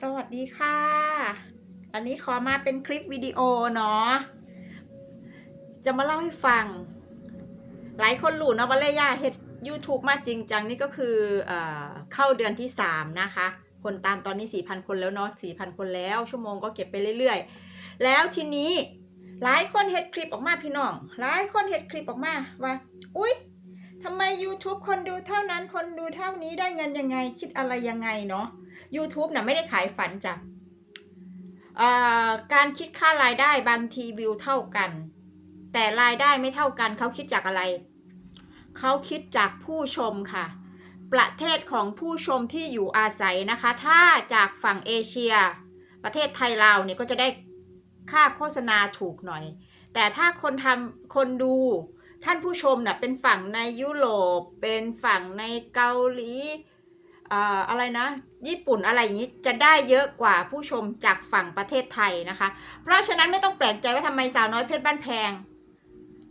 สวัสดีค่ะ อันนี้ขอมาเป็นคลิปวิดีโอเนาะ จะมาเล่าให้ฟัง หลายคนรู้เนะว่าเลยาเฮ็ด YouTube มาจริงจังนี่ก็คือเอเข้าเดือนที่ 3 นะคะ คนตามตอนนี้ 4,000 คนแล้วเนาะ4,000 คนแล้ว ชั่วโมงก็เก็บไปเรื่อยๆ แล้วทีนี้หลายคนเฮ็ดคลิปออกมาพี่น้อง หลายคนเฮ็ดคลิปออกมาว่า อุ๊ยทำไม YouTube คนดูเท่านั้น คนดูเท่านี้ได้เงินยังไง คิดอะไรยังไงเนาะ YouTube น่ะไม่ได้ขายฝันจ้ะเอ่อการคิดค่ารายได้บางทีวิวเท่ากัน แต่รายได้ไม่เท่ากันเขาคิดจากอะไร เขาคิดจากผู้ชมค่ะ ประเทศของผู้ชมที่อยู่อาศัยนะคะ ถ้าจากฝั่งเอเชีย ประเทศไทยเราเนี่ยก็จะได้ค่าโฆษณาถูกหน่อย แต่ถ้าคนทำคนดูท่านผู้ชมน่ะเป็นฝั่งในยุโรป เป็นฝั่งในเกาหลี อะไรนะ ญี่ปุ่นอะไรอย่างนี้จะได้เยอะกว่าผู้ชมจากฝั่งประเทศไทยนะคะ เพราะฉะนั้นไม่ต้องแปลกใจว่าทำไมสาวน้อยเพชรบ้านแพง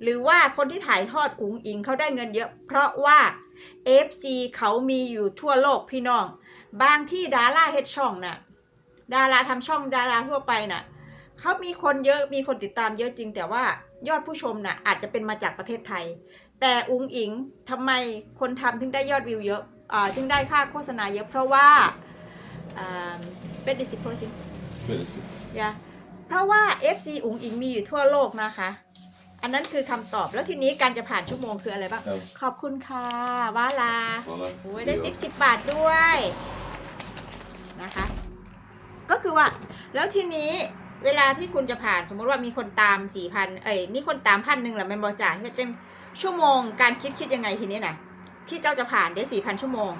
หรือว่าคนที่ถ่ายทอดอุ๋งอิงเขาได้เงินเยอะ เพราะว่า FC เขามีอยู่ทั่วโลกพี่น้อง บางที่ดาราเฮ็ดช่องน่ะดาราทำช่องดาราทั่วไปน่ะเขามีคนเยอะมีคนติดตามเยอะจริง แต่ว่ายอดผู้ชมน่ะอาจจะเป็นมาจากประเทศไทย แต่อุ๋งอิงทำไมคนทำถึงได้ยอดวิวเยอะ อ่าถึงได้ค่าโฆษณาเยอะเพราะว่าอ่าเป็นดิสิโพสิ Väldigt. ยาเพราะว่า FC อุ๋งอิงมีอยู่ทั่วโลกนะคะ อันนั้นคือคำตอบแล้วทีนี้การจะผ่านชั่วโมงคืออะไรบ้าง Ja, ขอบคุณค่ะว่าลา voilà. โอ้ยได้ติปสิบบาทด้วยนะคะ ก็คือว่า แล้วทีนี้เวลาที่คุณจะผ่านสมมุติว่ามีคนตามสี่พันเอ้ยมีคนตามพันหนึ่งแหละมันบอจ่ายเฮ็ดจังชั่วโมงการคิดคิดยังไงทีนี้นะ ที่เจ้าจะผ่านได้สี่พันชั่วโมง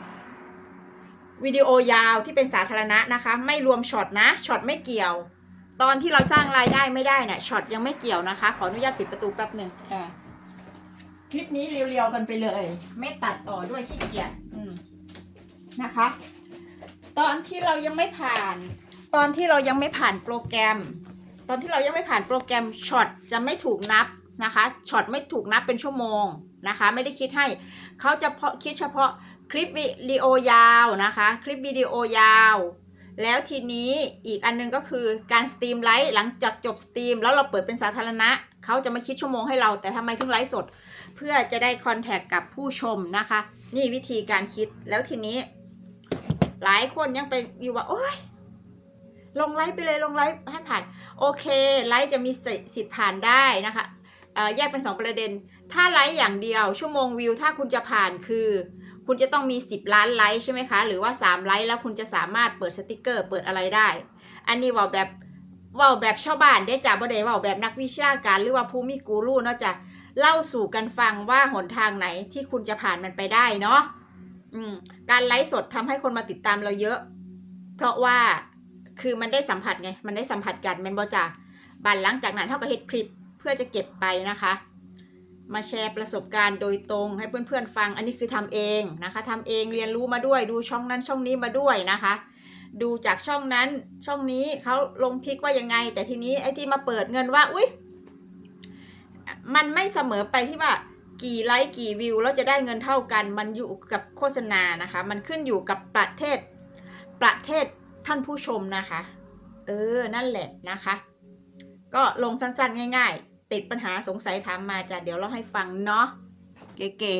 วิดีโอยาวที่เป็นสาธารณะนะคะ ไม่รวมช็อตนะช็อตไม่เกี่ยว ตอนที่เราจ้างรายได้ไม่ได้เนี่ยช็อตยังไม่เกี่ยวนะคะ ขออนุญาตปิดประตูแป๊บหนึ่งคลิปนี้เรียวๆกันไปเลย ไม่ตัดต่อด้วยขี้เกียจนะคะ ตอนที่เรายังไม่ผ่าน ตอนที่เรายังไม่ผ่านโปรแกรม ตอนที่เรายังไม่ผ่านโปรแกรมช็อตจะไม่ถูกนับ นะคะช็อตไม่ถูกนับเป็นชั่วโมงนะคะ ไม่ได้คิดให้เขาจะคิดเฉพาะคลิปวิดีโอยาวนะคะ คลิปวิดีโอยาว แล้วทีนี้อีกอันนึงก็คือการสตรีมไลฟ์หลังจากจบสตรีมแล้วเราเปิดเป็นสาธารณะเขาจะมาคิดชั่วโมงให้เรา แต่ทำไมถึงไลฟ์สด เพื่อจะได้คอนแทคกับผู้ชมนะคะ นี่วิธีการคิดแล้วทีนี้ หลายคนยังไปอยู่ว่า โอ๊ยลงไลฟ์ไปเลยลงไลฟ์ให้ผ่าน โอเค ไลฟ์จะมีสิทธิ์ผ่านได้นะคะ แยกเป็น 2 ประเด็น ถ้าไลฟ์อย่างเดียว ชั่วโมงวิว ถ้าคุณจะผ่านคือ คุณจะต้องมี 10 ล้านไลค์ใช่ไหมคะ หรือว่า 3 ไลค์แล้วคุณจะสามารถเปิดสติกเกอร์เปิดอะไรได้ อันนี้ว่าแบบว่าแบบชาวบ้านได้จ้ะบ่ได้ว่าแบบนักวิชาการหรือว่าผู้มีกูรูเนาะจ้ะเล่าสู่กันฟังว่าหนทางไหนที่คุณจะผ่านมันไปได้เนาะการไลฟ์สดทำให้คนมาติดตามเราเยอะ เพราะว่าคือมันได้สัมผัสไง มันได้สัมผัสกันแมนบ่จ้ะบันหลังจากนั้นเท่ากับเฮ็ดคลิป เพื่อจะเก็บไปนะคะ มาแชร์ประสบการณ์โดยตรงให้เพื่อนๆฟัง อันนี้คือทำเองนะคะทำเองเรียนรู้มาด้วย ดูช่องนั้นช่องนี้มาด้วยนะคะ ดูจากช่องนั้นช่องนี้เขาลงทิกว่ายังไง แต่ทีนี้ไอ้ที่มาเปิดเงินว่าอุ๊ยมันไม่เสมอไปที่ว่ากี่ไลค์กี่วิวแล้วจะได้เงินเท่ากันมันอยู่กับโฆษณานะคะ มันขึ้นอยู่กับประเทศประเทศท่านผู้ชมนะคะ เออ นั่นแหละนะคะ ก็ลงสั้นๆ ง่าย ๆ ติดปัญหาสงสัยถามมาจ้ะเดี๋ยวเราให้ฟังเนาะเก๋